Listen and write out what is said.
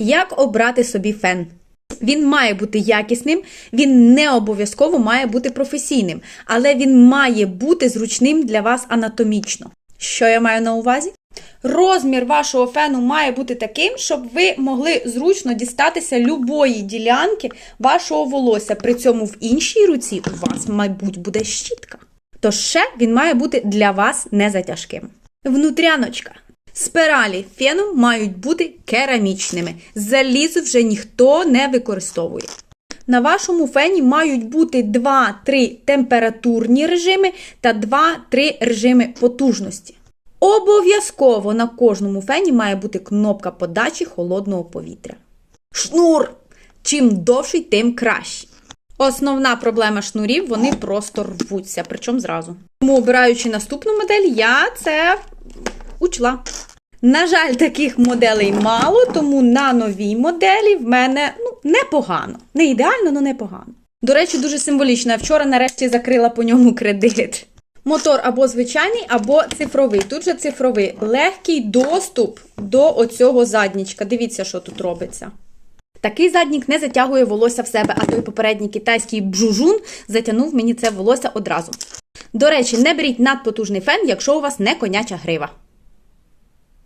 Як обрати собі фен? Він має бути якісним, він не обов'язково має бути професійним, але він має бути зручним для вас анатомічно. Що я маю на увазі? Розмір вашого фену має бути таким, щоб ви могли зручно дістатися любої ділянки вашого волосся. При цьому в іншій руці у вас, мабуть, буде щітка. Тож ще він має бути для вас не затяжким. Внутряночка. Спиралі фену мають бути керамічними. Залізо вже ніхто не використовує. На вашому фені мають бути 2-3 температурні режими та 2-3 режими потужності. Обов'язково на кожному фені має бути кнопка подачі холодного повітря. Шнур! Чим довший, тим краще. Основна проблема шнурів вони просто рвуться, причому зразу. Тому, обираючи наступну модель, я це учла. На жаль, таких моделей мало, тому на новій моделі в мене ну, непогано. Не ідеально, але непогано. До речі, дуже символічно. Я вчора нарешті закрила по ньому кредит. Мотор або звичайний, або цифровий. Тут же цифровий. Легкий доступ до оцього заднічка. Дивіться, що тут робиться. Такий заднік не затягує волосся в себе, а той попередній китайський бжужун затягнув мені це волосся одразу. До речі, не беріть надпотужний фен, якщо у вас не коняча грива.